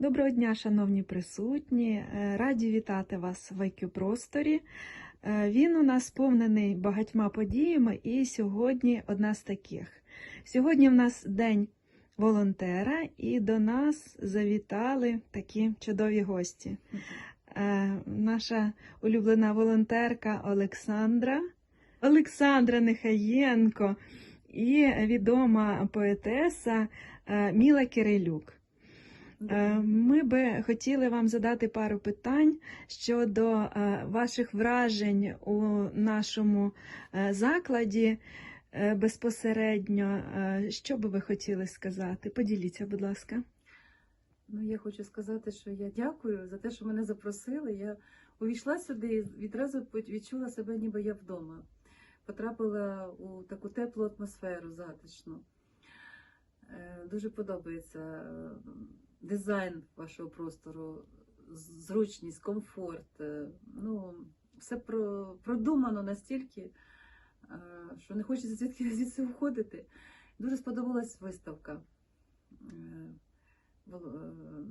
Доброго дня, шановні присутні. Е, Раді вітати вас в IQ просторі. Е, Він у нас сповнений багатьма подіями, і сьогодні одна з таких. Сьогодні в нас день волонтера, і до нас завітали такі чудові гості. Е, Наша улюблена волонтерка Олександра, Олександра Нехаєнко і відома поетеса Міла Кирилюк. Е, Ми би хотіли вам задати пару питань щодо е, ваших вражень у нашому е, закладі безпосередньо. Що би ви хотіли сказати? Поділіться, будь ласка. Ну, я хочу сказати, що я дякую за те, що мене запросили. Я увійшла сюди і відразу відчула себе, ніби я вдома. Потрапила у таку теплу атмосферу, затишну. Е, Дуже подобається е, дизайн вашого простору, зручність, комфорт. Е, Ну, все про, продумано настільки, що не хочеться звідки звідси виходити. Дуже сподобалась виставка.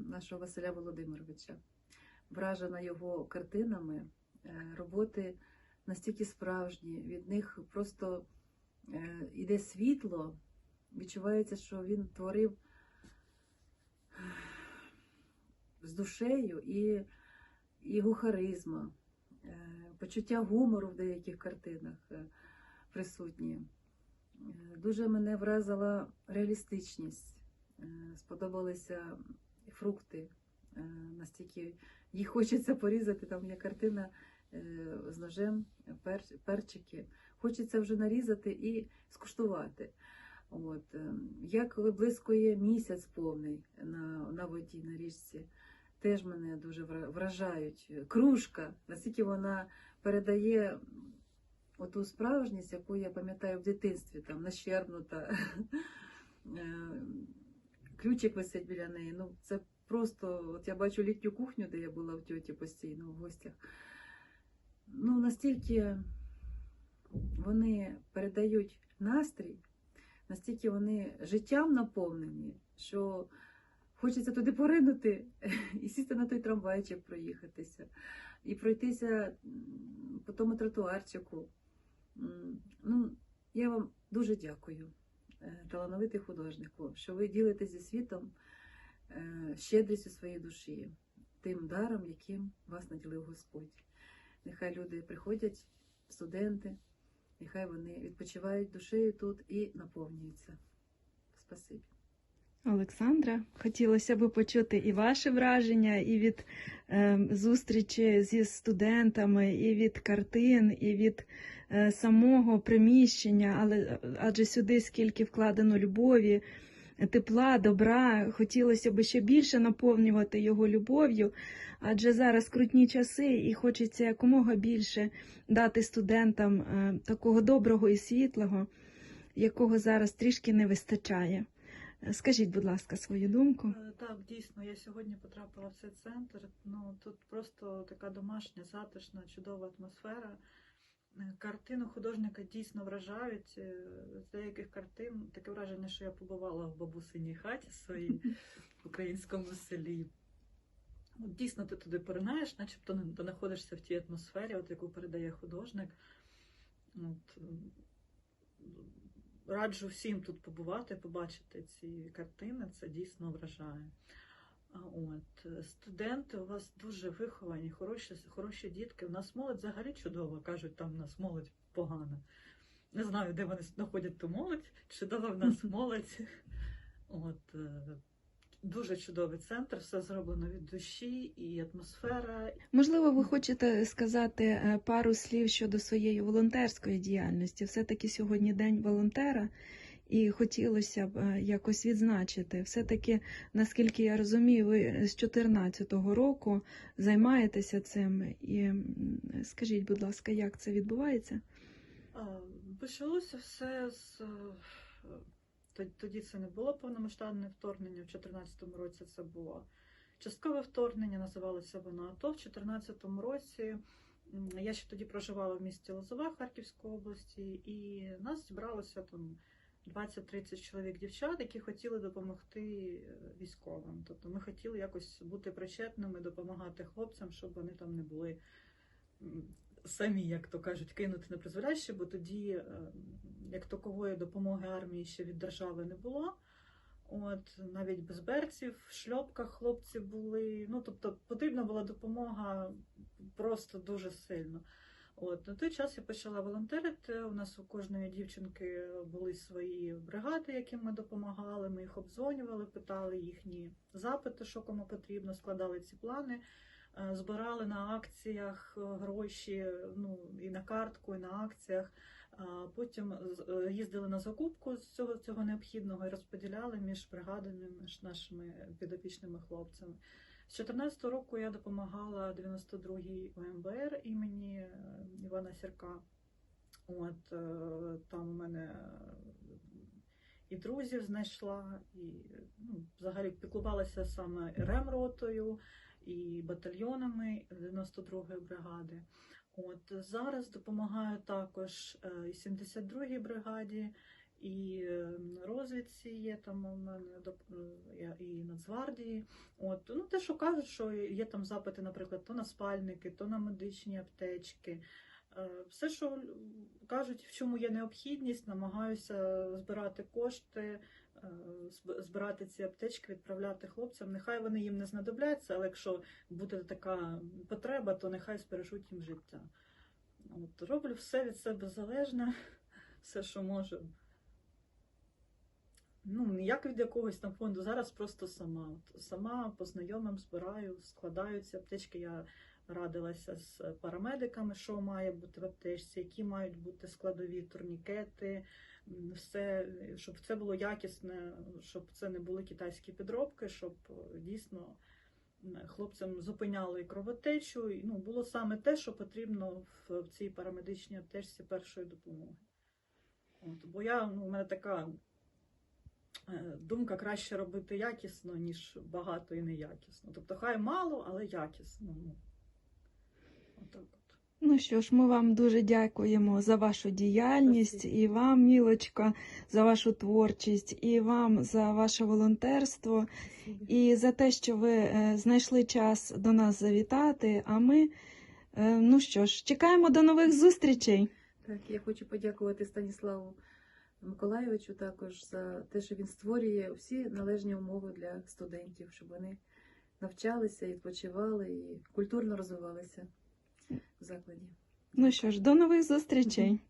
Нашого Василя Володимировича. Вражена його картинами, роботи настільки справжні, від них просто е, іде світло, відчувається, що він творив е, з душею і його харизма, е, почуття гумору в деяких картинах е, присутні. Дуже мене вразила реалістичність. Сподобалися фрукти. Настільки їх хочеться порізати. Там є картина з ножем, перчики. Хочеться вже нарізати і скуштувати. От. е, Як виблискує місяць повний на, на воді, на річці, теж мене дуже вражають. Кружка, наскільки вона передає оту справжність, яку я пам'ятаю в дитинстві, там нащербнута. Е, Ключик висить біля неї. Ну, це просто, от я бачу літню кухню, де я була в тьоті постійно в гостях. Ну, настільки вони передають настрій, настільки вони життям наповнені, що хочеться туди поринути і сісти на той трамвайчик, проїхатися, і пройтися по тому тротуарчику. Ну, я вам дуже дякую, е, талановитий художнику, що ви ділитесь зі світом е, щедрістю своєї душі, тим даром, яким вас наділив Господь. Нехай люди приходять, студенти, нехай вони відпочивають душею тут і наповнюються. Спасибі. Олександра, хотілося б почути і ваші враження, і від е, зустрічі зі студентами, і від картин, і від е, самого приміщення, але е, адже сюди скільки вкладено любові, тепла, добра. Хотілося б ще більше наповнювати його любов'ю, адже зараз крутні часи, і хочеться якомога більше дати студентам е, такого доброго і світлого, якого зараз трішки не вистачає. Скажіть, будь ласка, свою думку. Е, Так, дійсно, я сьогодні потрапила в цей центр. Ну тут просто така домашня, затишна, чудова атмосфера. Е, Картини художника дійсно вражають. Е, З деяких картин таке враження, що я побувала в бабусиній хаті своїй в українському селі. От дійсно ти туди поринаєш, начебто ти знаходишся в тій атмосфері, от яку передає художник. От, раджу всім тут побувати, побачити ці картини, це дійсно вражає. От студенти у вас дуже виховані, хороші, хороші дітки. У нас молодь взагалі чудова. кажуть, там у нас молодь погана. Не знаю, де вони знаходять ту молодь. Чудова в нас молодь. От е, дуже чудовий центр, все зроблено від душі і атмосфера. Можливо, ви хочете сказати е, пару слів щодо своєї волонтерської діяльності. Все-таки сьогодні день волонтера, і хотілося б е, якось відзначити. Все-таки, наскільки я розумію, ви з 2014 року займаєтеся цим. І скажіть, будь ласка, як це відбувається? Почалося все з е, тоді це не було повномасштабне вторгнення. В 2014 році це було часткове вторгнення, називалося воно АТО. В 2014 році я ще тоді проживала в місті Лозова Харківської області, і нас зібралося там 20-30 чоловік дівчат, які хотіли допомогти е, військовим. Тобто ми хотіли якось бути причетними, допомагати хлопцям, щоб вони там не були самі, як то кажуть, кинути на призволяще, бо тоді е, як такової допомоги армії ще від держави не було. От навіть без берців, в шльопках хлопці були. Ну тобто потрібна була допомога просто дуже сильно. От на той час я почала волонтерити. У нас у кожної дівчинки були свої бригади, яким ми допомагали. Ми їх обдзвонювали, питали їхні запити, що кому потрібно, складали ці плани, е, збирали на акціях е, гроші, ну і на картку, і на акціях. Потім е, їздили на закупку з цього, цього необхідного і розподіляли між бригадами, між нашими підопічними хлопцями. З 14 року я допомагала 92-й ОМБР імені е, Івана Сірка. От е, там у мене е, і друзів знайшла, і ну, взагалі піклувалася саме ремротою і батальйонами 92-ї бригади. От зараз допомагаю також е, і 72-й бригаді, і е, розвідці є там у мене е, і Нацгвардії. От ну те, що кажуть, що є там запити, наприклад, то на спальники, то на медичні аптечки. Е, Все, що кажуть, в чому є необхідність, намагаюся збирати кошти, е, збирати ці аптечки, відправляти хлопцям. Нехай вони їм не знадобляться, але якщо буде така потреба, то нехай збережуть їм життя. От, роблю все від себе залежне, все, що можу. Ну, ніяк від якогось там фонду. Зараз просто сама. Сама по знайомим збираю, складаю ці аптечки. Я радилася з парамедиками, що має бути в аптечці, які мають бути складові турнікети, все, щоб це було якісне, щоб це не були китайські підробки, щоб е, дійсно хлопцям зупиняло і кровотечу. Ну, було саме те, що потрібно в, цій парамедичній аптечці першої допомоги. От, бо я, ну, у мене така думка краще робити якісно, ніж багато і неякісно. Тобто, хай мало, але якісно. Ну, отак от. Ну що ж, ми вам дуже дякуємо за вашу діяльність, Спасибо. і вам, Мілочка, за вашу творчість, і вам за ваше волонтерство, і за те, що ви е, знайшли час до нас завітати. А ми, е, ну що ж, чекаємо до нових зустрічей. Так, я хочу подякувати Станіславу Миколайовичу також за те, що він створює всі належні умови для студентів, щоб вони навчалися, відпочивали і культурно розвивалися в закладі. Ну що ж, до нових зустрічей.